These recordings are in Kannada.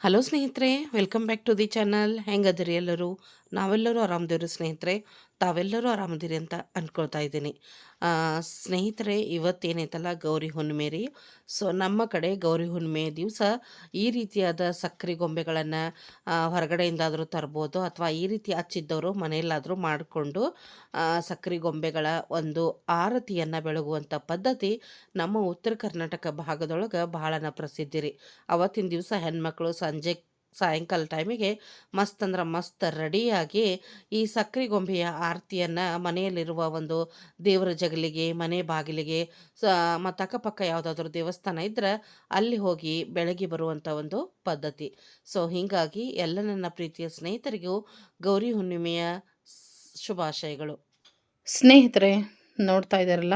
ಹಲೋ ಸ್ನೇಹಿತರೆ welcome back to the channel ಹೆಂಗದಿರಿ ಎಲ್ಲರೂ? ನಾವೆಲ್ಲರೂ ಆರಾಮದಿರಿ ಸ್ನೇಹಿತರೆ, ತಾವೆಲ್ಲರೂ ಆರಾಮದಿರಿ ಅಂತ ಅಂದ್ಕೊಳ್ತಾ ಇದ್ದೀನಿ. ಸ್ನೇಹಿತರೆ, ಇವತ್ತೇನೈತಲ್ಲ ಗೌರಿ ಹುಣ್ಣಿಮೆ ರೀ. ಸೊ, ನಮ್ಮ ಕಡೆ ಗೌರಿ ಹುಣ್ಣಿಮೆ ದಿವಸ ಈ ರೀತಿಯಾದ ಸಕ್ಕರೆ ಗೊಂಬೆಗಳನ್ನು ಹೊರಗಡೆಯಿಂದಾದರೂ ತರ್ಬೋದು ಅಥವಾ ಈ ರೀತಿ ಹಚ್ಚಿದ್ದವರು ಮನೆಯಲ್ಲಾದರೂ ಮಾಡಿಕೊಂಡು ಸಕ್ಕರೆ ಗೊಂಬೆಗಳ ಒಂದು ಆರತಿಯನ್ನು ಬೆಳಗುವಂಥ ಪದ್ಧತಿ ನಮ್ಮ ಉತ್ತರ ಕರ್ನಾಟಕ ಭಾಗದೊಳಗೆ ಬಹಳನ ಪ್ರಸಿದ್ಧಿ ರೀ. ಅವತ್ತಿನ ದಿವಸ ಹೆಣ್ಮಕ್ಳು ಸಂಜೆ ಸಾಯಂಕಾಲ ಟೈಮಿಗೆ ಮಸ್ತ್ ಅಂದ್ರೆ ಮಸ್ತ್ ರೆಡಿಯಾಗಿ ಈ ಸಕ್ಕರೆ ಗೊಂಬೆಯ ಆರತಿಯನ್ನು ಮನೆಯಲ್ಲಿರುವ ಒಂದು ದೇವರ ಜಗಲಿಗೆ, ಮನೆ ಬಾಗಿಲಿಗೆ, ಸ, ಮತ್ತು ಅಕ್ಕಪಕ್ಕ ಯಾವುದಾದ್ರೂ ದೇವಸ್ಥಾನ ಇದ್ದರೆ ಅಲ್ಲಿ ಹೋಗಿ ಬೆಳಗ್ಗೆ ಬರುವಂಥ ಒಂದು ಪದ್ಧತಿ. ಸೊ, ಹೀಗಾಗಿ ಎಲ್ಲ ನನ್ನ ಪ್ರೀತಿಯ ಸ್ನೇಹಿತರಿಗೂ ಗೌರಿ ಹುಣ್ಣಿಮೆಯ ಶುಭಾಶಯಗಳು. ಸ್ನೇಹಿತರೆ, ನೋಡ್ತಾ ಇದ್ದಾರಲ್ಲ,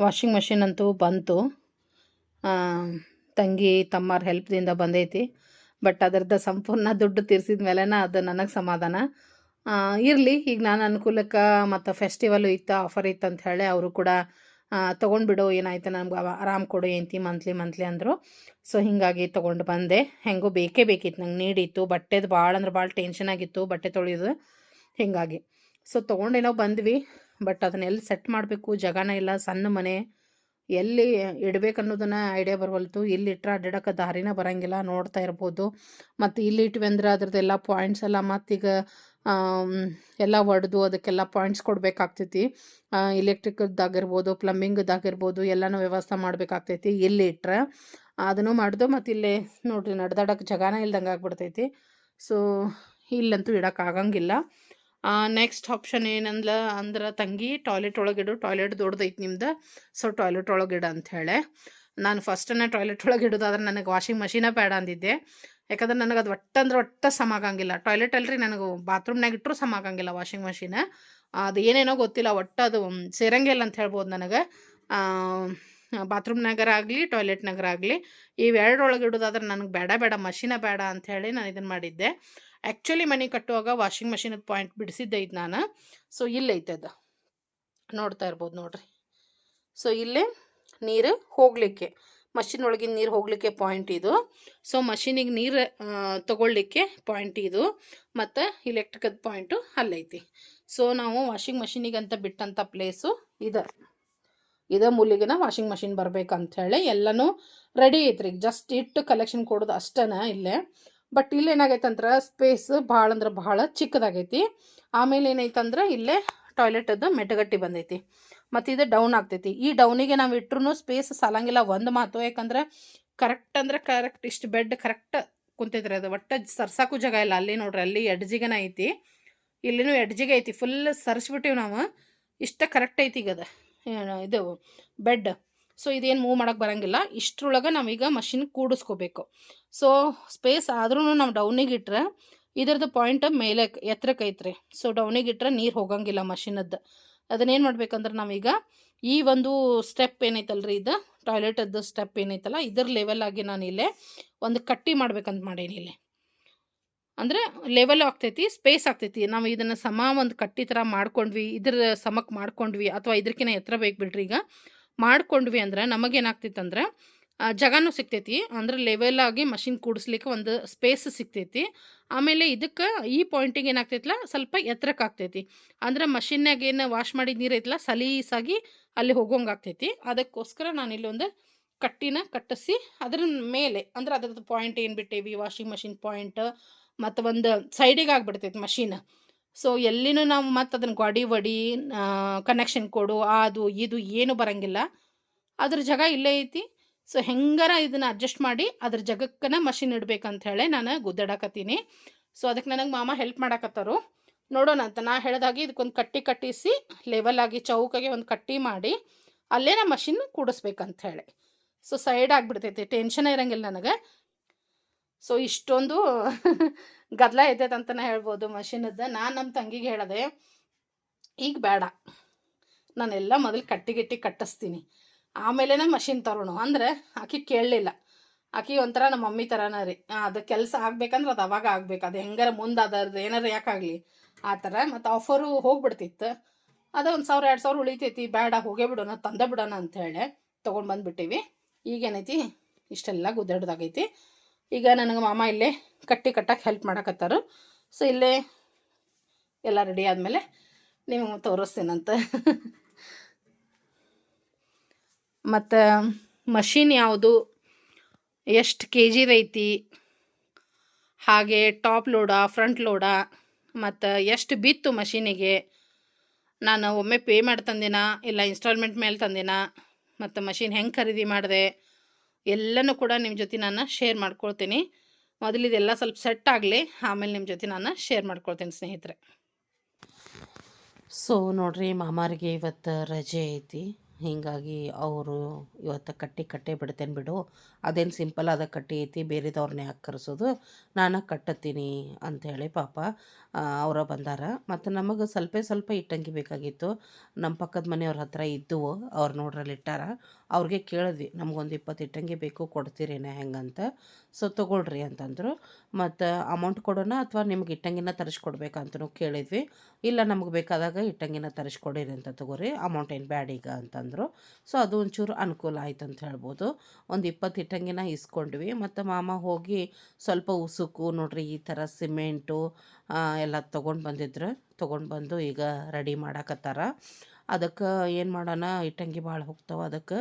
ವಾಷಿಂಗ್ ಮಷಿನ್ ಅಂತೂ ಬಂತು. ತಂಗಿ ತಮ್ಮರ ಹೆಲ್ಪ್ದಿಂದ ಬಂದೈತಿ. ಬಟ್ ಅದರದ್ದು ಸಂಪೂರ್ಣ ದುಡ್ಡು ತೀರ್ಸಿದ ಮೇಲೆನ ಅದು ನನಗೆ ಸಮಾಧಾನ. ಇರಲಿ, ಈಗ ನಾನು ಅನುಕೂಲಕ್ಕೆ ಮತ್ತು ಫೆಸ್ಟಿವಲು ಇತ್ತು ಆಫರ್ ಇತ್ತು ಅಂತ ಹೇಳಿ ಅವರು ಕೂಡ ತೊಗೊಂಡ್ಬಿಡು ಏನಾಯ್ತು ನಮ್ಗೆ ಆರಾಮ್ ಕೊಡು ಎಂತಿ ಮಂತ್ಲಿ ಮಂತ್ಲಿ ಅಂದರು. ಸೊ ಹೀಗಾಗಿ ತೊಗೊಂಡು ಬಂದೆ. ಹೆಂಗೂ ಬೇಕೇ ಬೇಕಿತ್ತು, ನಂಗೆ ನೀಡಿತ್ತು. ಬಟ್ಟೆದು ಭಾಳ ಅಂದ್ರೆ ಭಾಳ ಟೆನ್ಷನ್ ಆಗಿತ್ತು, ಬಟ್ಟೆ ತೊಳೆಯೋದು ಹೀಗಾಗಿ. ಸೊ ತೊಗೊಂಡೇನೋ ಬಂದ್ವಿ, ಬಟ್ ಅದನ್ನೆಲ್ಲಿ ಸೆಟ್ ಮಾಡಬೇಕು, ಜಗನ ಇಲ್ಲ, ಸಣ್ಣ ಮನೆ. ಎಲ್ಲಿ ಇಡ್ಬೇಕು ಅನ್ನೋದನ್ನ ಐಡಿಯಾ ಬರವಲ್ತು. ಇಲ್ಲಿ ಇಟ್ರೆ ಅಡ್ಡಾಡಕ್ಕೆ ದಾರಿನ ಬರಂಗಿಲ್ಲ, ನೋಡ್ತಾ ಇರ್ಬೋದು. ಮತ್ತು ಇಲ್ಲಿ ಇಟ್ವಿ ಅಂದ್ರೆ ಅದ್ರದ್ದೆಲ್ಲ ಪಾಯಿಂಟ್ಸ್ ಎಲ್ಲ ಮತ್ತೀಗ ಎಲ್ಲ ಒಡೆದು ಅದಕ್ಕೆಲ್ಲ ಪಾಯಿಂಟ್ಸ್ ಕೊಡಬೇಕಾಗ್ತೈತಿ. ಇಲೆಕ್ಟ್ರಿಕದ್ದಾಗಿರ್ಬೋದು ಪ್ಲಂಬಿಂಗದ್ದಾಗಿರ್ಬೋದು ಎಲ್ಲನೂ ವ್ಯವಸ್ಥೆ ಮಾಡಬೇಕಾಗ್ತೈತಿ ಇಲ್ಲಿ ಇಟ್ರೆ. ಅದನ್ನು ಮಾಡ್ದು ಮತ್ತು ಇಲ್ಲಿ ನೋಡ್ರಿ ನಡ್ದಾಡಕ್ಕೆ ಜಗಾನ ಇಲ್ದಂಗೆ ಆಗ್ಬಿಡ್ತೈತಿ ಸೊ ಇಲ್ಲಂತೂ ಇಡೋಕ್ಕಾಗಂಗಿಲ್ಲ ನೆಕ್ಸ್ಟ್ ಆಪ್ಷನ್ ಏನಂದ್ಲ ಅಂದ್ರೆ ತಂಗಿ ಟಾಯ್ಲೆಟ್ ಒಳಗಿಡು ಟಾಯ್ಲೆಟ್ ದೊಡ್ಡದೈತಿ ನಿಮ್ದು. ಸೊ ಟಾಯ್ಲೆಟ್ ಒಳಗಿಡ ಅಂತ ಹೇಳಿ ನಾನು ಫಸ್ಟನ್ನ ಟಾಯ್ಲೆಟ್ ಒಳಗೆ ಇಡೋದಾದ್ರೆ ನನಗೆ ವಾಷಿಂಗ್ ಮಷೀನೇ ಬೇಡ ಅಂದಿದ್ದೆ. ಯಾಕಂದ್ರೆ ನನಗೆ ಅದು ಒಟ್ಟು ಅಂದ್ರೆ ಒಟ್ಟು ಸಮ ಆಗಂಗಿಲ್ಲ. ಟಾಯ್ಲೆಟ್ ಅಲ್ರಿ ನನಗೆ ಬಾತ್ರೂಮ್ನಾಗ ಇಟ್ಟರು ಸಮ ಆಗಂಗಿಲ್ಲ ವಾಷಿಂಗ್ ಮಷೀನ್ ಅದು ಏನೇನೋ ಗೊತ್ತಿಲ್ಲ, ಒಟ್ಟು ಅದು ಸೇರಂಗಿಲ್ಲ ಅಂತ ಹೇಳ್ಬೋದು ನನಗೆ. ಬಾತ್ರೂಮ್ನಾಗರ ಆಗಲಿ ಟಾಯ್ಲೆಟ್ನಾಗರ ಆಗಲಿ ಇವೆರಡರೊಳಗೆ ಇಡೋದಾದ್ರೆ ನನಗೆ ಬೇಡ ಬೇಡ ಮಷೀನ ಬೇಡ ಅಂಥೇಳಿ ನಾನು ಇದನ್ನು ಮಾಡಿದ್ದೆ. ಆ್ಯಕ್ಚುಲಿ ಮನೆ ಕಟ್ಟುವಾಗ ವಾಷಿಂಗ್ ಮಷೀನದ ಪಾಯಿಂಟ್ ಬಿಡಿಸಿದ್ದೈತೆ ನಾನು. ಸೊ ಇಲ್ಲೈತೆ ಅದು. ನೋಡ್ತಾ ಇರ್ಬೋದು ನೋಡ್ರಿ. ಸೊ ಇಲ್ಲೇ ನೀರು ಹೋಗಲಿಕ್ಕೆ ಮಷಿನ್ ಒಳಗಿನ ನೀರು ಹೋಗಲಿಕ್ಕೆ ಪಾಯಿಂಟ್ ಇದು. ಸೊ ಮಷಿನಿಗೆ ನೀರು ತಗೊಳ್ಳಿಕ್ಕೆ ಪಾಯಿಂಟ್ ಇದು. ಮತ್ತು ಇಲೆಕ್ಟ್ರಿಕದ ಪಾಯಿಂಟು ಅಲ್ಲೈತಿ. ಸೊ ನಾವು ವಾಷಿಂಗ್ ಮಷೀನಿಗೆ ಅಂತ ಬಿಟ್ಟಂಥ ಪ್ಲೇಸು ಇದೆ. ಇದೇ ಮೂಲಿಗೆನ ವಾಷಿಂಗ್ ಮಷಿನ್ ಬರ್ಬೇಕಂಥೇಳಿ ಎಲ್ಲನೂ ರೆಡಿ ಐತ್ರಿ. ಜಸ್ಟ್ ಇಟ್ಟು ಕಲೆಕ್ಷನ್ ಕೊಡೋದು ಅಷ್ಟೇನ ಇಲ್ಲೇ. ಬಟ್ ಇಲ್ಲಿ ಏನಾಗೈತೆ ಅಂದ್ರೆ ಸ್ಪೇಸ್ ಭಾಳ ಅಂದ್ರೆ ಭಾಳ ಚಿಕ್ಕದಾಗೈತಿ. ಆಮೇಲೆ ಏನೈತಂದ್ರೆ, ಇಲ್ಲೇ ಟಾಯ್ಲೆಟದ್ದು ಮೆಟಗಟ್ಟಿ ಬಂದೈತಿ. ಮತ್ತು ಇದು ಡೌನ್ ಆಗ್ತೈತಿ. ಈ ಡೌನಿಗೆ ನಾವು ಇಟ್ರು ಸ್ಪೇಸ್ ಸಾಲಂಗಿಲ್ಲ ಒಂದು ಮಾತು. ಯಾಕಂದ್ರೆ ಕರೆಕ್ಟ್ ಅಂದ್ರೆ ಕರೆಕ್ಟ್ ಇಷ್ಟು ಬೆಡ್ ಕರೆಕ್ಟ್ ಕುಂತೈತ್ರಿ ಅದು. ಒಟ್ಟು ಸರ್ಸಾಕು ಜಾಗ ಇಲ್ಲ. ಅಲ್ಲಿ ನೋಡ್ರಿ, ಅಲ್ಲಿ ಎಡ್ಜಿಗೆನ ಐತಿ. ಇಲ್ಲಿನೂ ಎಡ್ಜಿಗೆ ಐತಿ. ಫುಲ್ ಸರ್ಸ್ಬಿಟ್ಟಿವಿ ನಾವು. ಇಷ್ಟ ಕರೆಕ್ಟ್ ಐತಿ ಈಗ ಅದು. ಇದು ಬೆಡ್ ಸೊ ಇದೇನು ಮೂವ್ ಮಾಡೋಕ್ಕೆ ಬರಂಗಿಲ್ಲ. ಇಷ್ಟರೊಳಗೆ ನಾವೀಗ ಮಷಿನ್ ಕೂಡಿಸ್ಕೋಬೇಕು. ಸೊ ಸ್ಪೇಸ್ ಆದ್ರೂ ನಾವು ಡೌನಿಗೆ ಇಟ್ರೆ ಇದರದ್ದು ಪಾಯಿಂಟ್ ಮೇಲೆ ಎತ್ತರಕ್ಕೆ ಐತ್ರಿ. ಸೊ ಡೌನಿಗೆ ಇಟ್ರೆ ನೀರು ಹೋಗಂಗಿಲ್ಲ ಮಷಿನದ್ದು ಅದನ್ನೇನು ಮಾಡ್ಬೇಕಂದ್ರೆ ನಾವೀಗ ಈ ಒಂದು ಸ್ಟೆಪ್ ಏನೈತಲ್ರಿ ಇದು? ಟಾಯ್ಲೆಟದ್ದು ಸ್ಟೆಪ್ ಏನೈತಲ್ಲ, ಇದ್ರ ಲೆವೆಲ್ ಆಗಿ ನಾನು ಇಲ್ಲೇ ಒಂದು ಕಟ್ಟಿ ಮಾಡ್ಬೇಕಂತ ಮಾಡೇನಿ ಇಲ್ಲಿ. ಅಂದರೆ ಲೆವೆಲ್ ಆಗ್ತೈತಿ ಸ್ಪೇಸ್ ಆಗ್ತೈತಿ. ನಾವು ಇದನ್ನು ಸಮ ಒಂದು ಕಟ್ಟಿ ಥರ ಮಾಡ್ಕೊಂಡ್ವಿ, ಇದ್ರ ಸಮಕ್ಕೆ ಮಾಡ್ಕೊಂಡ್ವಿ, ಅಥವಾ ಇದ್ರಕಿನ ಎತ್ತರ ಬೇಕು ಬಿಡ್ರಿ ಈಗ. ಮಾಡ್ಕೊಂಡ್ವಿ ಅಂದ್ರೆ ನಮಗೇನಾಗ್ತೈತೆ ಅಂದ್ರೆ ಜಗಾನು ಸಿಗ್ತೈತಿ. ಅಂದ್ರೆ ಲೆವೆಲ್ ಆಗಿ ಮಷಿನ್ ಕೂಡಿಸ್ಲಿಕ್ಕೆ ಒಂದು ಸ್ಪೇಸ್ ಸಿಗ್ತೈತಿ. ಆಮೇಲೆ ಇದಕ್ಕೆ ಈ ಪಾಯಿಂಟಿಗೆ ಏನಾಗ್ತೈತಲ್ಲ ಸ್ವಲ್ಪ ಎತ್ತರಕ್ಕೆ ಆಗ್ತೈತಿ. ಅಂದ್ರೆ ಮಷಿನ್ನಾಗ ಏನು ವಾಶ್ ಮಾಡಿದ ನೀರು ಐತಲ್ಲ ಸಲೀಸಾಗಿ ಅಲ್ಲಿ ಹೋಗೋಂಗೆ ಆಗ್ತೈತಿ. ಅದಕ್ಕೋಸ್ಕರ ನಾನು ಇಲ್ಲೊಂದು ಕಟ್ಟಿನ ಕಟ್ಟಿಸಿ ಅದ್ರ ಮೇಲೆ, ಅಂದ್ರೆ ಅದ್ರದ್ದು ಪಾಯಿಂಟ್ ಏನು ಬಿಟ್ಟೇವಿ? ವಾಷಿಂಗ್ ಮಷಿನ್ ಪಾಯಿಂಟ್ ಮತ್ತು ಒಂದು ಸೈಡಿಗೆ ಆಗ್ಬಿಡ್ತೈತಿ ಮಷೀನ್ ಸೊ ಎಲ್ಲಿನೂ ನಾವು ಮತ್ತು ಅದನ್ನು ಗಾಡಿ ಒಡಿ ಕನೆಕ್ಷನ್ ಕೊಡು, ಅದು, ಇದು ಏನು ಬರಂಗಿಲ್ಲ. ಅದ್ರ ಜಾಗ ಇಲ್ಲೇ ಐತಿ. ಸೊ ಹೆಂಗಾರ ಇದನ್ನು ಅಡ್ಜಸ್ಟ್ ಮಾಡಿ ಅದ್ರ ಜಗಕ್ಕನ ಮಷಿನ್ ಇಡ್ಬೇಕಂತ ಹೇಳಿ ನಾನು ಗುದ್ದಾಡಕತ್ತೀನಿ. ಸೊ ಅದಕ್ಕೆ ನನಗೆ ಮಾಮ ಹೆಲ್ಪ್ ಮಾಡಾಕತ್ತಾರು. ನೋಡೋಣ ಅಂತ ನಾ ಹೇಳ್ದಾಗೆ ಇದಕ್ಕೊಂದು ಕಟ್ಟಿ ಕಟ್ಟಿಸಿ ಲೆವೆಲ್ ಆಗಿ ಚೌಕಾಗೆ ಒಂದು ಕಟ್ಟಿ ಮಾಡಿ ಅಲ್ಲೇ ನಾ ಮಷಿನ್ ಕೂಡಿಸ್ಬೇಕಂತ ಹೇಳಿ. ಸೊ ಸೈಡ್ ಆಗಿಬಿಡ್ತೈತಿ ಟೆನ್ಷನ್ ಇರಂಗಿಲ್ಲ ನನಗೆ. ಸೊ ಇಷ್ಟೊಂದು ಗದ್ದಲ ಐತೈತೆ ಅಂತಲೇ ಹೇಳ್ಬೋದು ಮಷಿನದ್ದು. ನಾನು ನಮ್ಮ ತಂಗಿಗೆ ಹೇಳಿದೆ, ಈಗ ಬೇಡ ನಾನೆಲ್ಲ ಮೊದಲು ಕಟ್ಟಿ ಗಿಟ್ಟಿ ಕಟ್ಟಿಸ್ತೀನಿ. ಆಮೇಲೆ ಮಷಿನ್ ತರೋಣ. ಅಂದ್ರೆ ಆಕೆ ಕೇಳಲಿಲ್ಲ. ಆಕೆ ಒಂಥರ ನಮ್ಮ ಮಮ್ಮಿ ಥರನ ರೀ. ಅದು ಕೆಲಸ ಆಗ್ಬೇಕಂದ್ರೆ ಅದು ಅವಾಗ ಆಗ್ಬೇಕು. ಅದು ಹೆಂಗಾರ ಮುಂದೆ ಅದರದ್ದು ಏನಾರ ಯಾಕಾಗಲಿ ಆ ಥರ. ಮತ್ತು ಆಫರು ಹೋಗ್ಬಿಡ್ತಿತ್ತು. ಅದು ಒಂದು ಸಾವಿರ, ಎರಡು ಸಾವಿರ ಉಳಿತೈತಿ. ಬೇಡ ಹೋಗೇ ಬಿಡೋಣ ತಂದೆ ಬಿಡೋಣ ಅಂತ ಹೇಳಿ ತೊಗೊಂಡು ಬಂದುಬಿಟ್ಟಿವಿ. ಈಗೇನೈತಿ? ಇಷ್ಟೆಲ್ಲ ಗುದ್ದಾಡ್ದಾಗೈತಿ. ಈಗ ನನಗೆ ಮಾಮ ಇಲ್ಲೇ ಕಟ್ಟಿ ಕಟ್ಟಕ್ಕೆ ಹೆಲ್ಪ್ ಮಾಡಕತ್ತಾರ. ಸೊ ಇಲ್ಲೇ ಎಲ್ಲ ರೆಡಿ ಆದಮೇಲೆ ನಿಮಗೆ ತೋರಿಸ್ತೀನಂತ ಮತ್ತು ಮಷಿನ್ ಯಾವುದು? ಎಷ್ಟು ಕೆ ಜಿದೈತಿ ಹಾಗೆ ಟಾಪ್ ಲೋಡ ಫ್ರಂಟ್ ಲೋಡ ಮತ್ತು ಎಷ್ಟು ಬಿತ್ತು ಮಷೀನಿಗೆ ನಾನು ಒಮ್ಮೆ ಪೇ ಮಾಡಿ ತಂದಿನ ಇಲ್ಲ ಇನ್ಸ್ಟಾಲ್ಮೆಂಟ್ ಮೇಲೆ ತಂದಿನ? ಮತ್ತು ಮಷಿನ್ ಹೆಂಗೆ ಖರೀದಿ ಮಾಡಿದೆ? ಎಲ್ಲನೂ ಕೂಡ ನಿಮ್ಮ ಜೊತೆ ನಾನು ಶೇರ್ ಮಾಡ್ಕೊಳ್ತೀನಿ. ಮೊದಲು ಇದೆಲ್ಲ ಸ್ವಲ್ಪ ಸೆಟ್ ಆಗಲಿ, ಆಮೇಲೆ ನಿಮ್ಮ ಜೊತೆ ನಾನು ಶೇರ್ ಮಾಡ್ಕೊಳ್ತೀನಿ ಸ್ನೇಹಿತರೆ. ಸೊ ನೋಡ್ರಿ ಮಾಮಾರಿಗೆ ಇವತ್ತು ರಜೆ ಐತಿ. ಹೀಗಾಗಿ ಅವರು ಇವತ್ತು ಕಟ್ಟಿ ಕಟ್ಟೆ ಬಿಡ್ತೇನೆ ಬಿಡು. ಅದೇನು ಸಿಂಪಲ್ ಆದ ಕಟ್ಟಿ ಐತಿ ಬೇರೆದವ್ರನ್ನೇ ಯಾಕೆ ಕರೆಸೋದು? ನಾನು ಕಟ್ಟತ್ತೀನಿ ಅಂಥೇಳಿ ಪಾಪ ಅವರ ಬಂದಾರ. ಮತ್ತು ನಮಗೆ ಸ್ವಲ್ಪ ಸ್ವಲ್ಪ ಇಟ್ಟಂಗಿ ಬೇಕಾಗಿತ್ತು. ನಮ್ಮ ಪಕ್ಕದ ಮನೆಯವ್ರ ಹತ್ರ ಇದ್ದವು, ಅವ್ರು ನೋಡ್ರಲ್ಲಿ ಇಟ್ಟಾರ. ಅವ್ರಿಗೆ ಕೇಳಿದ್ವಿ, ನಮಗೊಂದು ಇಪ್ಪತ್ತು ಇಟ್ಟಂಗಿ ಬೇಕು, ಕೊಡ್ತೀರೇನ ಹೆಂಗಂತ? ಸೊ ತೊಗೊಳ್ರಿ ಅಂತಂದರು. ಮತ್ತು ಅಮೌಂಟ್ ಕೊಡೋಣ ಅಥವಾ ನಿಮ್ಗೆ ಇಟ್ಟಂಗಿನ ತರಿಸ್ಕೊಡ್ಬೇಕಂತನೂ ಕೇಳಿದ್ವಿ. ಇಲ್ಲ, ನಮಗೆ ಬೇಕಾದಾಗ ಇಟ್ಟಂಗಿನ ತರಿಸ್ಕೊಡಿರಿ ಅಂತ ತಗೋರಿ ಅಮೌಂಟ್ ಏನು ಬ್ಯಾಡ ಈಗ ಅಂತಂದರು. ಸೊ ಅದು ಒಂಚೂರು ಅನುಕೂಲ ಆಯ್ತು ಅಂತ ಹೇಳ್ಬೋದು. ಒಂದು ಇಪ್ಪತ್ತು ಇಟ್ಟಂಗಿನ ಇಸ್ಕೊಂಡ್ವಿ. ಮತ್ತು ಮಾಮ ಹೋಗಿ ಸ್ವಲ್ಪ ಉಸುಕು, ನೋಡ್ರಿ ಈ ಥರ ಸಿಮೆಂಟು ಎಲ್ಲ ತೊಗೊಂಡು ಬಂದಿದ್ರು. ತೊಗೊಂಡು ಬಂದು ಈಗ ರೆಡಿ ಮಾಡಾಕತ್ತಾರ. ಅದಕ್ಕೆ ಏನು ಮಾಡೋಣ ಇಟ್ಟಂಗಿ ಭಾಳ ಹೋಗ್ತಾವೆ ಅದಕ್ಕೆ.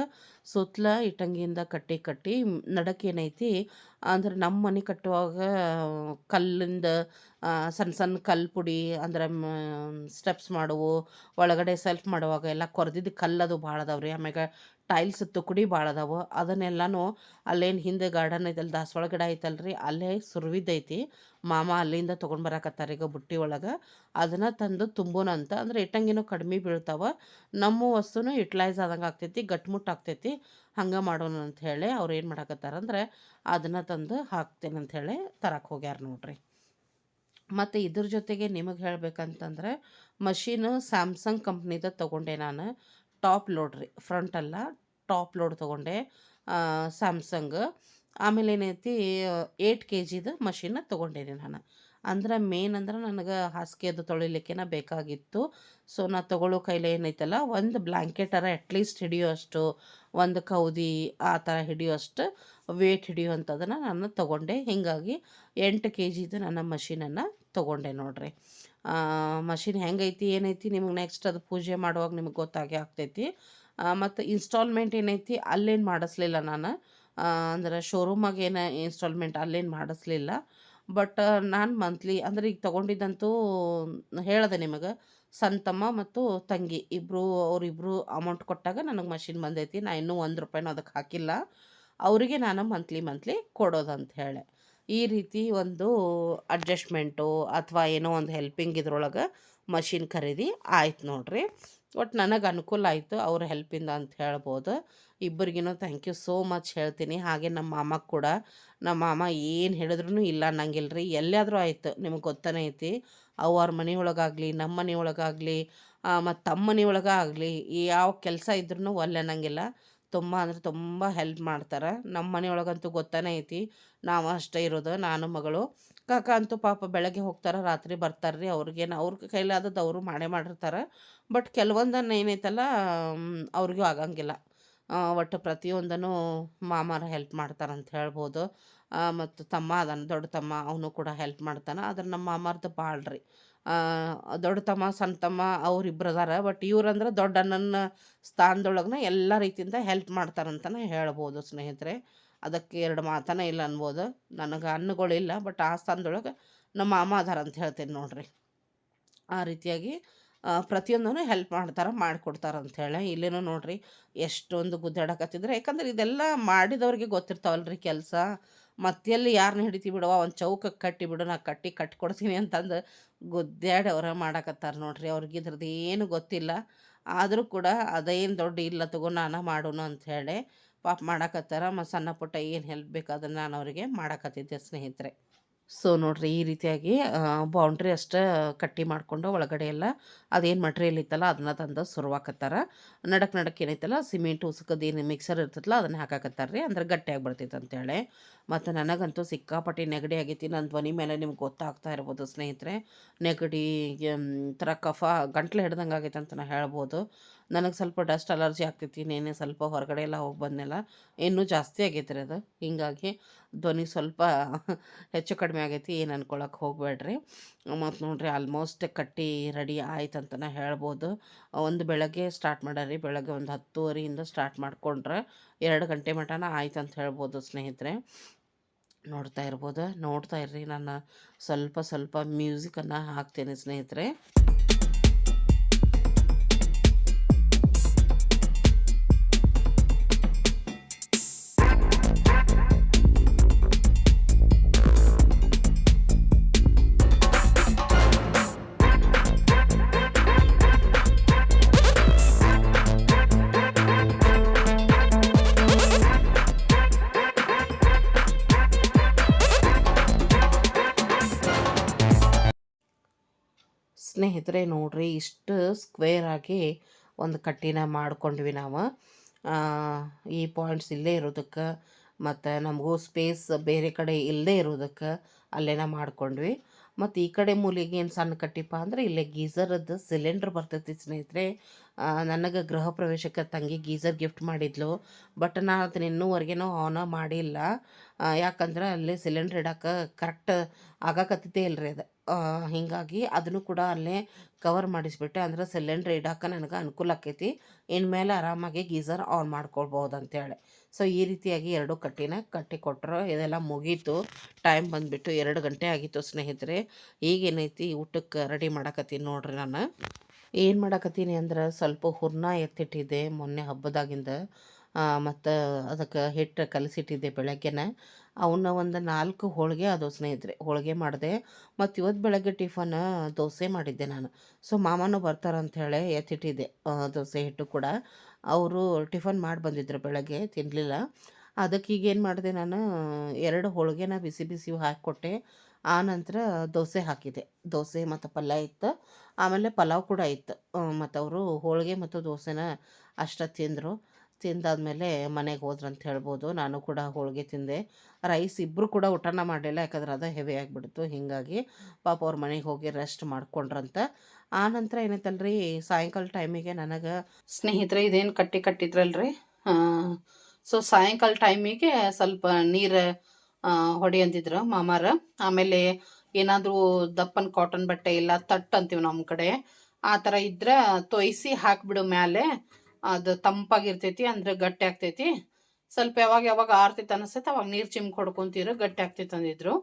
ಸುತ್ತಲ ಇಟ್ಟಂಗಿಯಿಂದ ಕಟ್ಟಿ ಕಟ್ಟಿ ನಡಕ್ಕೆ ಏನೈತಿ, ಅಂದ್ರೆ ನಮ್ಮ ಮನೆ ಕಟ್ಟುವಾಗ ಕಲ್ಲಿಂದ ಸಣ್ಣ ಸಣ್ಣ ಕಲ್ಲು ಪುಡಿ ಅಂದ್ರೆ ಸ್ಟೆಪ್ಸ್ ಮಾಡುವು, ಒಳಗಡೆ ಸೆಲ್ಫ್ ಮಾಡುವಾಗ ಎಲ್ಲ ಕೊರೆದಿದ್ದು ಅದು ಭಾಳ ರೀ, ಆಮ್ಯಾಗ ಟೈಲ್ಸ್ ತುಕುಡಿ ಭಾಳ ಅದಾವೆ, ಅದನ್ನೆಲ್ಲನೂ ಅಲ್ಲೇನು ಹಿಂದೆ ಗಾರ್ಡನ್ ಐತಲ್ಲ ದಾಸವಾಳ ಗಿಡ ಐತಲ್ರಿ ಅಲ್ಲೇ ಸುರ್ವಿದ್ದೈತಿ ಮಾಮ ಅಲ್ಲಿಂದ ತೊಗೊಂಡು ಬರಕತ್ತಾರೆ ಈಗ ಬುಟ್ಟಿ ಒಳಗೆ, ಅದನ್ನು ತಂದು ತುಂಬೋಣ ಅಂತ ಅಂದ್ರೆ ಇಟ್ಟಂಗಿನೂ ಕಡಿಮೆ ಬೀಳ್ತಾವೆ, ನಮ್ಮ ವಸ್ತುನೂ ಯುಟಿಲೈಸ್ ಆದಂಗೆ ಆಗ್ತೈತಿ ಗಟ್ಮುಟ್ಟು ಆಗ್ತೈತಿ ಹಂಗೆ ಮಾಡೋಣ ಅಂತ ಹೇಳಿ ಅವ್ರು ಏನು ಮಾಡಾಕತ್ತಾರಂದ್ರೆ ಅದನ್ನು ತಂದು ಹಾಕ್ತೇನೆ ಅಂತ ಹೇಳಿ ತರಕ್ಕೆ ಹೋಗ್ಯಾರ ನೋಡ್ರಿ. ಮತ್ತು ಇದ್ರ ಜೊತೆಗೆ ನಿಮಗೆ ಹೇಳ್ಬೇಕಂತಂದ್ರೆ ಮಷೀನು ಸ್ಯಾಮ್ಸಂಗ್ ಕಂಪ್ನಿದ ತೊಗೊಂಡೆ ನಾನು. ಟಾಪ್ ಲೋಡ್ ರೀ, ಫ್ರಂಟ್ ಅಲ್ಲ, ಟಾಪ್ ಲೋಡ್ ತೊಗೊಂಡೆ ಸ್ಯಾಮ್ಸಂಗ್. ಆಮೇಲೆ ಏನೈತಿ ಏಯ್ಟ್ ಕೆ ಜಿದು ಮಷೀನ ತೊಗೊಂಡೇನೆ ನಾನು. ಅಂದ್ರೆ ಮೇನ್ ಅಂದ್ರೆ ನನಗೆ ಹಾಸಿಗೆ ಅದು ತೊಳಿಲಿಕ್ಕೆನ ಬೇಕಾಗಿತ್ತು. ಸೊ ನಾ ತೊಗೊಳ್ಳೋ ಕೈಲಿ ಏನೈತಲ್ಲ, ಒಂದು ಬ್ಲ್ಯಾಂಕೆಟರ ಅಟ್ಲೀಸ್ಟ್ ಹಿಡಿಯೋಷ್ಟು ಒಂದು ಕೌದಿ ಆ ಥರ ಹಿಡಿಯೋಷ್ಟು ವೇಟ್ ಹಿಡಿಯುವಂಥದ್ದನ್ನು ನಾನು ತೊಗೊಂಡೆ. ಹೀಗಾಗಿ ಎಂಟು ಕೆ ಜಿದು ನನ್ನ ಮಷೀನನ್ನು ತೊಗೊಂಡೆ ನೋಡ್ರಿ. ಮಷಿನ್ ಹೆಂಗೈತಿ, ಏನೈತಿ, ನಿಮಗೆ ನೆಕ್ಸ್ಟ್ ಅದು ಪೂಜೆ ಮಾಡುವಾಗ ನಿಮಗೆ ಗೊತ್ತಾಗಿ ಆಗ್ತೈತಿ. ಮತ್ತು ಇನ್ಸ್ಟಾಲ್ಮೆಂಟ್ ಏನೈತಿ, ಅಲ್ಲೇನು ಮಾಡಿಸ್ಲಿಲ್ಲ ನಾನು. ಅಂದ್ರೆ ಶೋರೂಮಾಗೇನು ಇನ್ಸ್ಟಾಲ್ಮೆಂಟ್ ಅಲ್ಲೇನು ಮಾಡಿಸ್ಲಿಲ್ಲ. ಬಟ್, ನಾನು ಮಂತ್ಲಿ ಅಂದ್ರೆ ಈಗ ತೊಗೊಂಡಿದ್ದಂತೂ ಹೇಳಿದೆ ನಿಮಗೆ ಸಣ್ಣ ತಮ್ಮ ಮತ್ತು ತಂಗಿ. ಇಬ್ಬರು ಅವರಿಬ್ಬರು ಅಮೌಂಟ್ ಕೊಟ್ಟಾಗ ನನಗೆ ಮಷಿನ್ ಬಂದೈತಿ. ನಾ ಇನ್ನೂ ಒಂದು ರೂಪಾಯಿನೂ ಅದಕ್ಕೆ ಹಾಕಿಲ್ಲ. ಅವರಿಗೆ ನಾನು ಮಂತ್ಲಿ ಮಂತ್ಲಿ ಕೊಡೋದಂತ ಹೇಳಿ. ಈ ರೀತಿ ಒಂದು ಅಡ್ಜಸ್ಟ್ಮೆಂಟು ಅಥವಾ ಏನೋ ಒಂದು ಹೆಲ್ಪಿಂಗ್ ಇದ್ರೊಳಗೆ ಮಷಿನ್ ಖರೀದಿ ಆಯ್ತು ನೋಡಿರಿ. ಒಟ್ಟು ನನಗೆ ಅನುಕೂಲ ಆಯಿತು ಅವ್ರ ಹೆಲ್ಪಿಂದ ಅಂತ ಹೇಳ್ಬೋದು. ಇಬ್ಬರಿಗಿನೂ ಥ್ಯಾಂಕ್ ಯು ಸೋ ಮಚ್ ಹೇಳ್ತೀನಿ. ಹಾಗೆ ನಮ್ಮ ಮಾಮ ಕೂಡ. ನಮ್ಮ ಮಾಮ ಏನು ಹೇಳಿದ್ರೂ ಇಲ್ಲ ಅನ್ನಂಗಿಲ್ಲ ರೀ ಎಲ್ಲಾದರೂ ಆಯ್ತು, ನಿಮಗೆ ಗೊತ್ತಾನೆ ಐತಿ. ಅವ್ರ ಮನೆಯೊಳಗಾಗಲಿ ನಮ್ಮ ಮನೆಯೊಳಗಾಗಲಿ ಮತ್ತು ತಮ್ಮ ಮನೆಯೊಳಗಾಗಲಿ ಯಾವ ಕೆಲಸ ಇದ್ರೂ ಒಲ್ಲೆ ಅನ್ನಂಗಿಲ್ಲ ತುಂಬ ಅಂದ್ರೆ ತುಂಬ ಹೆಲ್ಪ್ ಮಾಡ್ತಾರೆ. ನಮ್ಮ ಮನೆಯೊಳಗಂತೂ ಗೊತ್ತಾನೆ ಐತಿ. ನಾವು ಅಷ್ಟೇ ಇರೋದು, ನಾನು ಮಗಳು. ಕಾಕ ಅಂತೂ ಪಾಪ ಬೆಳಗ್ಗೆ ಹೋಗ್ತಾರೆ, ರಾತ್ರಿ ಬರ್ತಾರೆ ರೀ ಅವ್ರಿಗೇನು ಅವ್ರ ಕೈಲಾದದ್ದು ಅವರು ಮಾಡೇ ಮಾಡಿರ್ತಾರೆ. ಬಟ್ ಕೆಲವೊಂದನ್ನು ಏನೈತಲ್ಲ ಅವ್ರಿಗೂ ಆಗಂಗಿಲ್ಲ. ಒಟ್ಟು ಪ್ರತಿಯೊಂದನ್ನು ಮಾಮಾರ ಹೆಲ್ಪ್ ಮಾಡ್ತಾರಂತ ಹೇಳ್ಬೋದು. ಮತ್ತು ತಮ್ಮ ಅದಾನ ದೊಡ್ಡ ತಮ್ಮ ಅವನು ಕೂಡ ಹೆಲ್ಪ್ ಮಾಡ್ತಾನೆ. ಆದ್ರೆ ನಮ್ಮ ಮಾಮಾರ್ದು ಭಾಳ ರೀ ದೊಡ್ಡ ತಮ್ಮ, ಸಣ್ಣ ತಮ್ಮ ಅವ್ರಿಬ್ರು ಬಟ್ ಇವ್ರಂದ್ರೆ ದೊಡ್ಡ ಅಣ್ಣನ ಸ್ಥಾನದೊಳಗನ ಎಲ್ಲ ರೀತಿಯಿಂದ ಹೆಲ್ಪ್ ಮಾಡ್ತಾರಂತಲೇ ಹೇಳ್ಬೋದು ಸ್ನೇಹಿತರೆ. ಅದಕ್ಕೆ ಎರಡು ಮಾತನೇ ಇಲ್ಲ ಅನ್ಬೋದು. ನನಗೆ ಅನ್ನಗಳಿಲ್ಲ ಬಟ್ ಆ ಸ್ಥಾನದೊಳಗೆ ನಮ್ಮ ಮಾಮ ಅದಾರ ಅಂತ ಹೇಳ್ತೀನಿ ನೋಡ್ರಿ. ಆ ರೀತಿಯಾಗಿ ಆ, ಪ್ರತಿಯೊಂದನ್ನು ಹೆಲ್ಪ್ ಮಾಡ್ತಾರೆ ಮಾಡಿಕೊಡ್ತಾರೆ ಅಂಥೇಳಿ ಇಲ್ಲಿನೂ ನೋಡಿರಿ ಎಷ್ಟೊಂದು ಗುದ್ದಾಡಕತ್ತಿದ್ರೆ. ಯಾಕಂದ್ರೆ ಇದೆಲ್ಲ ಮಾಡಿದವ್ರಿಗೆ ಗೊತ್ತಿರ್ತಾವಲ್ರಿ ಕೆಲಸ. ಮತ್ತೆಲ್ಲಿ ಯಾರನ್ನ ಹಿಡಿತಿ ಬಿಡವ ಒಂದು ಚೌಕಕ್ಕೆ ಕಟ್ಟಿ ಬಿಡು ನಾ ಕಟ್ಟಿ ಕೊಡ್ತೀನಿ ಅಂತಂದು ಗುದ್ದಾಡಿ ಅವರ ಮಾಡಕತ್ತಾರೆ ನೋಡ್ರಿ. ಅವ್ರಿಗೆ ಇದ್ರದ್ದು ಏನು ಗೊತ್ತಿಲ್ಲ. ಆದರೂ ಕೂಡ ಅದೇನು ದೊಡ್ಡ ಇಲ್ಲ ತಗೋ ನಾನು ಮಾಡೋಣ ಅಂಥೇಳಿ ಪಾಪ ಮಾಡಕತ್ತಾರ. ಮತ್ತು ಸಣ್ಣ ಪುಟ್ಟ ಏನು ಹೆಲ್ಪ್ ಬೇಕು ಅದನ್ನು ನಾನು ಅವರಿಗೆ ಮಾಡಕತ್ತಿದ್ದೆ ಸ್ನೇಹಿತರೆ. ಸೊ, ನೋಡ್ರಿ ಈ ರೀತಿಯಾಗಿ ಬೌಂಡ್ರಿ ಅಷ್ಟೇ ಕಟ್ಟಿ ಮಾಡಿಕೊಂಡು ಒಳಗಡೆ ಎಲ್ಲ ಅದೇನು ಮಟ್ರಿಯಲ್ ಇತ್ತಲ್ಲ ಅದನ್ನ ತಂದು ಸುರುವಾಕತ್ತಾರ ನಡಕ್ಕೆ ನಡಕ್ಕೆ ಏನೈತಲ್ಲ ಸಿಮೆಂಟ್ ಉಸುಕದ ಏನು ಮಿಕ್ಸರ್ ಇರ್ತೈತಲ್ಲ ಅದನ್ನ ಹಾಕಾಕತ್ತಾರ ರೀ ಅಂದ್ರೆ ಗಟ್ಟಿಯಾಗಿ ಬರ್ತೈತೆ ಅಂತೇಳಿ. ಮತ್ತು ನನಗಂತೂ ಸಿಕ್ಕಾಪಟ್ಟಿ ನೆಗಡಿ ಆಗೈತಿ. ನನ್ನ ಧ್ವನಿ ಮೇಲೆ ನಿಮ್ಗೆ ಗೊತ್ತಾಗ್ತಾ ಇರ್ಬೋದು ಸ್ನೇಹಿತರೆ. ನೆಗಡಿ ಥರ ಕಫ ಗಂಟ್ಲು ಹಿಡ್ದಂಗೆ ಆಗೈತೆ ಅಂತ ನಾನು ಹೇಳ್ಬೋದು. ನನಗೆ ಸ್ವಲ್ಪ ಡಸ್ಟ್ ಅಲರ್ಜಿ ಆಗ್ತೈತಿ ನೆನ್ನೆ ಸ್ವಲ್ಪ ಹೊರಗಡೆ ಎಲ್ಲ ಹೋಗಿ ಬಂದೆಲ್ಲ ಇನ್ನೂ ಜಾಸ್ತಿ ಆಗೈತೆ ರೀ ಅದು. ಹೀಗಾಗಿ ಧ್ವನಿ ಸ್ವಲ್ಪ ಹೆಚ್ಚು ಕಡಿಮೆ ಆಗೈತಿ, ಏನು ಅನ್ಕೊಳಕ್ಕೆ ಹೋಗಬೇಡ್ರಿ. ಮತ್ತು ನೋಡಿರಿ ಆಲ್ಮೋಸ್ಟ್ ಕಟ್ಟಿ ರೆಡಿ ಆಯ್ತು ಅಂತಲೇ ಹೇಳ್ಬೋದು. ಒಂದು ಬೆಳಗ್ಗೆ ಸ್ಟಾರ್ಟ್ ಮಾಡಾರಿ, ಬೆಳಗ್ಗೆ ಒಂದು ಹತ್ತುವರೆಯಿಂದ ಸ್ಟಾರ್ಟ್ ಮಾಡ್ಕೊಂಡ್ರೆ ಎರಡು ಗಂಟೆ ಮಟನ ಆಯ್ತು ಅಂತ ಹೇಳ್ಬೋದು ಸ್ನೇಹಿತರೆ. ನೋಡ್ತಾ ಇರ್ಬೋದು, ನೋಡ್ತಾ ಇರ್ರಿ ನಾನು ಸ್ವಲ್ಪ ಸ್ವಲ್ಪ ಮ್ಯೂಸಿಕನ್ನು ಹಾಕ್ತೇನೆ ಸ್ನೇಹಿತರೆ. ಸ್ನೇಹಿತರೆ ನೋಡ್ರಿ ಇಷ್ಟು ಸ್ಕ್ವೇರ್ ಆಗಿ ಒಂದು ಕಟ್ಟಿನ ಮಾಡ್ಕೊಂಡ್ವಿ ನಾವು. ಈ ಪಾಯಿಂಟ್ಸ್ ಇಲ್ಲೇ ಇರೋದಕ್ಕೆ ಮತ್ತು ನಮಗೂ ಸ್ಪೇಸ್ ಬೇರೆ ಕಡೆ ಇಲ್ಲದೆ ಇರೋದಕ್ಕೆ ಅಲ್ಲೇನ ಮಾಡ್ಕೊಂಡ್ವಿ. ಮತ್ತು ಈ ಕಡೆ ಮೂಲೆಗೆ ಏನು ಸಣ್ಣ ಕಟ್ಟಿಪ್ಪ ಅಂದ್ರೆ ಇಲ್ಲೇ ಗೀಝರದ್ದು ಸಿಲಿಂಡ್ರ್ ಬರ್ತೈತಿ ಸ್ನೇಹಿತರೆ. ನನಗೆ ಗೃಹ ಪ್ರವೇಶಕ್ಕೆ ತಂಗಿ ಗೀಝರ್ ಗಿಫ್ಟ್ ಮಾಡಿದ್ಲು. ಬಟ್ ನಾನು ಅದನ್ನ ಇನ್ನೂವರೆಗೇನೂ ಆನ ಮಾಡಿಲ್ಲ. ಯಾಕಂದ್ರೆ ಅಲ್ಲಿ ಸಿಲಿಂಡ್ರ್ ಇಡಕ್ಕೆ ಕರೆಕ್ಟ್ ಆಗಾಕತ್ತೈತೆ ಇಲ್ರಿ ಅದು. ಹೀಗಾಗಿ ಅದನ್ನು ಕೂಡ ಅಲ್ಲೇ ಕವರ್ ಮಾಡಿಸ್ಬಿಟ್ಟೆ. ಅಂದ್ರೆ ಸಿಲಿಂಡ್ರ್ ಇಡಕ್ಕೆ ನನಗೆ ಅನುಕೂಲ ಆಕೈತಿ. ಇನ್ಮೇಲೆ ಆರಾಮಾಗಿ ಗೀಝರ್ ಆನ್ ಮಾಡ್ಕೊಳ್ಬೋದು ಅಂತೇಳಿ ಸೊ ಈ ರೀತಿಯಾಗಿ ಎರಡು ಕಟ್ಟಿನ ಕಟ್ಟಿ ಕೊಟ್ಟರು ಇದೆಲ್ಲ ಮುಗೀತು. ಟೈಮ್ ಬಂದುಬಿಟ್ಟು ಎರಡು ಗಂಟೆ ಆಗಿತ್ತು ಸ್ನೇಹಿತರೆ. ಈಗೇನೈತಿ ಊಟಕ್ಕೆ ರೆಡಿ ಮಾಡಕತ್ತೀನಿ ನೋಡ್ರಿ ನಾನು. ಏನು ಮಾಡಕತ್ತೀನಿ ಅಂದ್ರೆ ಸ್ವಲ್ಪ ಹುರ್ನ ಎತ್ತಿಟ್ಟಿದ್ದೆ ಮೊನ್ನೆ ಹಬ್ಬದಾಗಿಂದ. ಮತ್ತು ಅದಕ್ಕೆ ಹಿಟ್ಟು ಕಲಸಿಟ್ಟಿದ್ದೆ ಬೆಳಗ್ಗೆನ. ಅವನ್ನ ಒಂದು ನಾಲ್ಕು ಹೋಳಿಗೆ ಅದು ಸ್ನೇಹಿತರೆ ಹೋಳಿಗೆ ಮಾಡಿದೆ. ಮತ್ತು ಇವತ್ತು ಬೆಳಗ್ಗೆ ಟಿಫನ್ ದೋಸೆ ಮಾಡಿದ್ದೆ ನಾನು. ಸೊ ಮಾಮನೂ ಬರ್ತಾರಂಥೇಳಿ ಎತ್ತಿಟ್ಟಿದ್ದೆ ದೋಸೆ ಹಿಟ್ಟು ಕೂಡ. ಅವರು ಟಿಫನ್ ಮಾಡಿ ಬಂದಿದ್ರು ಬೆಳಗ್ಗೆ ತಿನ್ನಲಿಲ್ಲ ಅದಕ್ಕೆ ಈಗ ಏನು ಮಾಡಿದೆ ನಾನು, ಎರಡು ಹೋಳಿಗೆನ ಬಿಸಿ ಬಿಸಿ ಹಾಕಿಕೊಟ್ಟೆ ಆ ನಂತರ ದೋಸೆ ಹಾಕಿದೆ ದೋಸೆ ಮತ್ತು ಪಲ್ಯ ಇತ್ತು, ಆಮೇಲೆ ಪಲಾವ್ ಕೂಡ ಇತ್ತು. ಮತ್ತು ಅವರು ಹೋಳಿಗೆ ಮತ್ತು ದೋಸೆನ ಅಷ್ಟ ತಿಂದರು. ತಿಂದಾದ್ಮೇಲೆ ಮನೆಗೆ ಹೋದ್ರಂತ ಹೇಳ್ಬೋದು. ನಾನು ಕೂಡ ಹೋಳಿಗೆ ತಿಂದೆ. ರೈಸ್ ಇಬ್ಬರು ಕೂಡ ಊಟನ ಮಾಡಲಿಲ್ಲ. ಯಾಕಂದ್ರೆ ಅದು ಹೆವಿ ಆಗಿಬಿಡ್ತು. ಹೀಗಾಗಿ ಪಾಪ ಅವ್ರ ಮನೆಗೆ ಹೋಗಿ ರೆಸ್ಟ್ ಮಾಡ್ಕೊಂಡ್ರಂತ. ಆ ನಂತರ ಏನೈತಲ್ರಿ, ಸಾಯಂಕಾಲ ಟೈಮಿಗೆ ನನಗೆ ಸ್ನೇಹಿತರೆ, ಇದೇನು ಕಟ್ಟಿ ಕಟ್ಟಿದ್ರಲ್ರಿ? ಸೊ ಸಾಯಂಕಾಲ ಟೈಮಿಗೆ ಸ್ವಲ್ಪ ನೀರು ಹೊಡಿ ಅಂತಿದ್ರು ಮಾಮಾರ. ಆಮೇಲೆ ಏನಾದರೂ ದಪ್ಪನ ಕಾಟನ್ ಬಟ್ಟೆ ಇಲ್ಲ ತಟ್ಟು ಅಂತೀವಿ ನಮ್ಮ ಕಡೆ. ಆ ಥರ ಇದ್ರೆ ತೊಯ್ಸಿ ಹಾಕಿಬಿಡು ಮ್ಯಾಲೆ. ಅದು ತಂಪಾಗಿರ್ತೈತಿ, ಅಂದ್ರೆ ಗಟ್ಟಿ ಆಗ್ತೈತಿ. ಸ್ವಲ್ಪ ಯಾವಾಗ ಯಾವಾಗ ಆರ್ತೈತಿ ಅನಿಸ್ತೈತೆ, ಅವಾಗ ನೀರು ಚಿಮ್ ಹೊಡ್ಕೊಂತೀರ ಗಟ್ಟಿ ಆಗ್ತೈತೆ ಅಂದಿದ್ರು.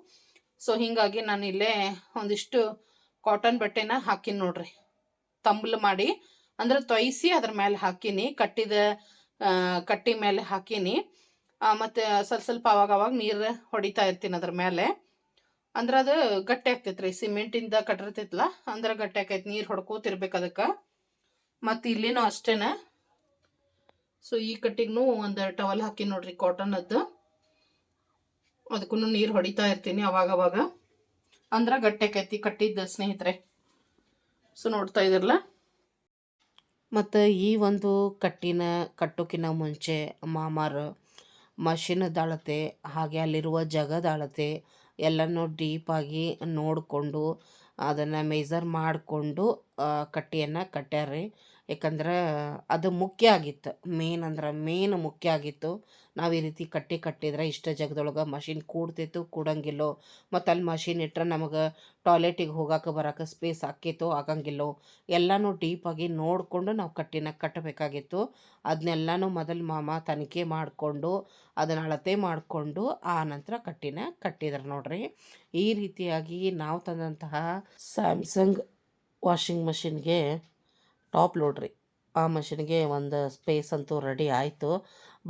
ಸೊ ಹಿಂಗಾಗಿ ನಾನು ಇಲ್ಲೇ ಒಂದಿಷ್ಟು ಕಾಟನ್ ಬಟ್ಟೆನ ಹಾಕಿನಿ ನೋಡ್ರಿ. ತಂಬ್ಲು ಮಾಡಿ, ಅಂದ್ರೆ ತೊಯ್ಸಿ ಅದ್ರ ಮೇಲೆ ಹಾಕಿನಿ, ಕಟ್ಟಿದ ಕಟ್ಟಿ ಮೇಲೆ ಹಾಕಿನಿ. ಮತ್ತೆ ಸ್ವಲ್ಪ ಸ್ವಲ್ಪ ಅವಾಗ ಅವಾಗ ನೀರು ಹೊಡಿತಾ ಇರ್ತೀನಿ ಅದ್ರ ಮೇಲೆ ಅಂದ್ರೆ ಅದು ಗಟ್ಟಿ ಆಗ್ತೈತ್ರಿ ಸಿಮೆಂಟಿಂದ ಕಟ್ಟಿರ್ತೈತಲ್ಲ ಅಂದ್ರೆ ಗಟ್ಟಿ ಆಕೈತಿ ನೀರು ಹೊಡ್ಕೋತಿರ್ಬೇಕು ಅದಕ್ಕೆ. ಮತ್ತು ಇಲ್ಲಿನೂ ಅಷ್ಟೇನ. ಸೊ ಈ ಕಟ್ಟಿಗೂ ಒಂದು ಟವಲ್ ಹಾಕಿ ನೋಡ್ರಿ ಕಾಟನದ್ದು ಅದಕ್ಕೂ ನೀರು ಹೊಡಿತಾ ಇರ್ತೀನಿ ಅವಾಗ ಅವಾಗ ಅಂದ್ರೆ ಗಟ್ಟಿ ಆಕೈತಿ ಕಟ್ಟಿದ್ದ ಸ್ನೇಹಿತರೆ. ಸೊ ನೋಡ್ತಾ ಇದ್ರಲ್ಲ? ಮತ್ತು ಈ ಒಂದು ಕಟ್ಟಿನ ಕಟ್ಟೋಕಿನ ಮುಂಚೆ ಮಾಮಾರು ಮಷಿನದ ಅಳತೆ ಹಾಗೆ ಅಲ್ಲಿರುವ ಜಗದ ಅಳತೆ ಎಲ್ಲನೂ ಡೀಪಾಗಿ ನೋಡಿಕೊಂಡು ಅದನ್ನು ಮೇಜರ್ ಮಾಡಿಕೊಂಡು ಕಟ್ಟಿಯನ್ನು ಕಟ್ಟ್ಯಾರ್ರಿ ಯಾಕಂದ್ರೆ ಅದು ಮುಖ್ಯ ಆಗಿತ್ತು. ಮೇನ್ ಅಂದ್ರೆ ಮೇನ್ ಮುಖ್ಯ ಆಗಿತ್ತು. ನಾವು ಈ ರೀತಿ ಕಟ್ಟಿ ಕಟ್ಟಿದ್ರೆ ಇಷ್ಟ ಜಾಗದೊಳಗೆ ಮಷಿನ್ ಕೂಡ್ತಿತ್ತು, ಕೂಡಂಗಿಲ್ಲೋ. ಮತ್ತು ಅಲ್ಲಿ ಮಷಿನ್ ಇಟ್ಟರೆ ನಮಗೆ ಟಾಯ್ಲೆಟಿಗೆ ಹೋಗಕ್ಕೆ ಬರೋಕೆ ಸ್ಪೇಸ್ ಆಕೈತೋ ಆಗಂಗಿಲ್ಲೋ. ಎಲ್ಲನೂ ಡೀಪಾಗಿ ನೋಡಿಕೊಂಡು ನಾವು ಕಟ್ಟಿನ ಕಟ್ಟಬೇಕಾಗಿತ್ತು ಅದನ್ನೆಲ್ಲನೂ ಮೊದಲು ಮಾಮ ತನಿಖೆ ಮಾಡಿಕೊಂಡು ಅದನ್ನು ಅಳತೆ ಮಾಡಿಕೊಂಡು, ಆ ನಂತರ ಕಟ್ಟಿನ ಕಟ್ಟಿದ್ರು ನೋಡ್ರಿ. ಈ ರೀತಿಯಾಗಿ ನಾವು ತಂದಂತಹ ಸ್ಯಾಮ್ಸಂಗ್ ವಾಷಿಂಗ್ ಮಷಿನ್ಗೆ ಟಾಪ್ ಲೋಡ್ರಿ. ಆ ಮಷಿನ್ಗೆ ಒಂದು ಸ್ಪೇಸ್ ಅಂತೂ ರೆಡಿ ಆಯಿತು.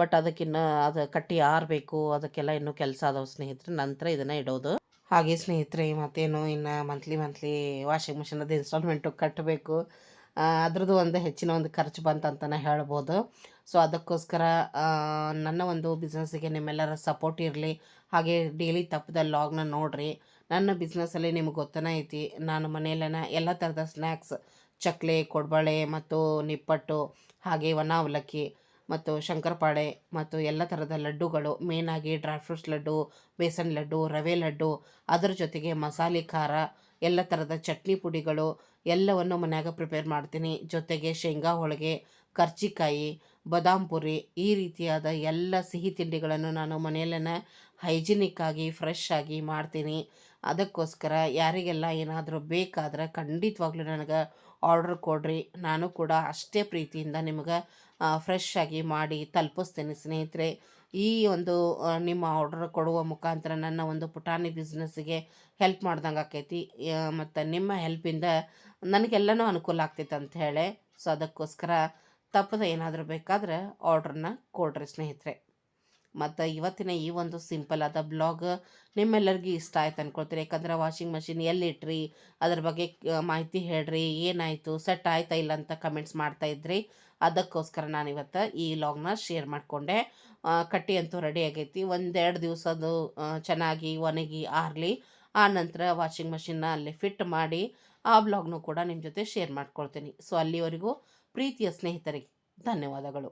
ಬಟ್ ಅದಕ್ಕಿನ್ನ ಅದು ಕಟ್ಟಿ ಆರಬೇಕು. ಅದಕ್ಕೆಲ್ಲ ಇನ್ನೂ ಕೆಲಸ ಅದಾವೆ ಸ್ನೇಹಿತರೆ. ನಂತರ ಇದನ್ನು ಇಡೋದು. ಹಾಗೆ ಸ್ನೇಹಿತರೆ ಮತ್ತೇನು ಇನ್ನು ಮಂತ್ಲಿ ಮಂತ್ಲಿ ವಾಷಿಂಗ್ ಮಿಷಿನದು ಇನ್ಸ್ಟಾಲ್ಮೆಂಟು ಕಟ್ಟಬೇಕು ಅದ್ರದ್ದು ಒಂದು ಹೆಚ್ಚಿನ ಒಂದು ಖರ್ಚು ಬಂತಂತಲೇ ಹೇಳ್ಬೋದು. ಸೊ ಅದಕ್ಕೋಸ್ಕರ ನನ್ನ ಒಂದು ಬಿಸ್ನೆಸ್ಸಿಗೆ ನಿಮ್ಮೆಲ್ಲರ ಸಪೋರ್ಟ್ ಇರಲಿ. ಹಾಗೆ ಡೈಲಿ ತಪ್ಪದ ಲಾಗ್ನ ನೋಡಿರಿ. ನನ್ನ ಬಿಸ್ನೆಸ್ಸಲ್ಲಿ ನಿಮ್ಗೆ ಗೊತ್ತನೇ ಐತಿ. ನಾನು ಮನೆಯಲ್ಲೇನ ಎಲ್ಲ ಥರದ ಸ್ನ್ಯಾಕ್ಸ್ ಚಕ್ಲಿ, ಕೊಡಬಳೆ ಮತ್ತು ನಿಪ್ಪಟ್ಟು, ಹಾಗೆ ಒಣ ಅವಲಕ್ಕಿ ಮತ್ತು ಶಂಕರಪಾಳೆ ಮತ್ತು ಎಲ್ಲ ಥರದ ಲಡ್ಡುಗಳು. ಮೇನಾಗಿ ಡ್ರೈ ಫ್ರೂಟ್ಸ್ ಲಡ್ಡು, ಬೇಸನ್ ಲಡ್ಡು, ರವೆ ಲಡ್ಡು. ಅದರ ಜೊತೆಗೆ ಮಸಾಲೆ ಖಾರ, ಎಲ್ಲ ಥರದ ಚಟ್ನಿ ಪುಡಿಗಳು, ಎಲ್ಲವನ್ನು ಮನ್ಯಾಗ ಪ್ರಿಪೇರ್ ಮಾಡ್ತೀನಿ. ಜೊತೆಗೆ ಶೇಂಗಾ, ಹೋಳಿಗೆ ಕರ್ಜಿಕಾಯಿ ಬದಾಮ್ ಪುರಿ, ಈ ರೀತಿಯಾದ ಎಲ್ಲ ಸಿಹಿ ತಿಂಡಿಗಳನ್ನು ನಾನು ಮನೆಯಲ್ಲೇ ಹೈಜಿನಿಕ್ ಆಗಿ ಫ್ರೆಶ್ ಆಗಿ ಮಾಡ್ತೀನಿ. ಅದಕ್ಕೋಸ್ಕರ ಯಾರಿಗೆಲ್ಲ ಏನಾದರೂ ಬೇಕಾದ್ರೆ ಖಂಡಿತವಾಗ್ಲೂ ನನಗೆ ಆರ್ಡ್ರ್ ಕೊಡ್ರಿ. ನಾನು ಕೂಡ ಅಷ್ಟೇ ಪ್ರೀತಿಯಿಂದ ನಿಮ್ಗೆ ಫ್ರೆಶ್ ಆಗಿ ಮಾಡಿ ತಲುಪಿಸ್ತೀನಿ ಸ್ನೇಹಿತರೆ. ಈ ಒಂದು ನಿಮ್ಮ ಆರ್ಡರ್ ಕೊಡುವ ಮುಖಾಂತರ ನನ್ನ ಒಂದು ಪುಟಾಣಿ ಬಿಸ್ನೆಸ್ಸಿಗೆ ಹೆಲ್ಪ್ ಮಾಡ್ದಂಗೆ ಆಕೈತಿ. ಮತ್ತು ನಿಮ್ಮ ಹೆಲ್ಪಿಂದ ನನಗೆಲ್ಲನೂ ಅನುಕೂಲ ಆಗ್ತೈತೆ ಅಂತ ಹೇಳಿ. ಸೊ ಅದಕ್ಕೋಸ್ಕರ ತಪ್ಪದ ಏನಾದರೂ ಬೇಕಾದ್ರೆ ಆರ್ಡ್ರನ್ನ ಕೊಡ್ರಿ ಸ್ನೇಹಿತರೆ. ಮತ್ತು ಇವತ್ತಿನ ಈ ಒಂದು ಸಿಂಪಲ್ ಆದ ಬ್ಲಾಗ್ ನಿಮ್ಮೆಲ್ಲರಿಗೂ ಇಷ್ಟ ಆಯ್ತು ಅಂದ್ಕೊಳ್ತೀರಿ ಯಾಕಂದ್ರೆ ವಾಷಿಂಗ್ ಮಷಿನ್ ಎಲ್ಲಿಟ್ರಿ? ಅದ್ರ ಬಗ್ಗೆ ಮಾಹಿತಿ ಹೇಳ್ರಿ. ಏನಾಯಿತು? ಸೆಟ್ ಆಯ್ತಾ ಇಲ್ಲ ಅಂತ ಕಮೆಂಟ್ಸ್ ಮಾಡ್ತಾ ಇದ್ರಿ. ಅದಕ್ಕೋಸ್ಕರ ನಾನು ಇವತ್ತು ಈ ಲಾಗ್ನ ಶೇರ್ ಮಾಡಿಕೊಂಡೆ. ಕಟ್ಟಿ ಅಂತೂ ರೆಡಿ ಆಗೈತಿ. ಒಂದೆರಡು ದಿವಸ ಅದು ಚೆನ್ನಾಗಿ ಒಣಗಿ ಆರಲಿ. ಆ ನಂತರ ವಾಷಿಂಗ್ ಮಷಿನ್ನ ಅಲ್ಲಿ ಫಿಟ್ ಮಾಡಿ ಆ ಬ್ಲಾಗ್ನೂ ಕೂಡ ನಿಮ್ಮ ಜೊತೆ ಶೇರ್ ಮಾಡ್ಕೊಳ್ತೀನಿ. ಸೊ ಅಲ್ಲಿವರೆಗೂ ಪ್ರೀತಿಯ ಸ್ನೇಹಿತರಿಗೆ ಧನ್ಯವಾದಗಳು.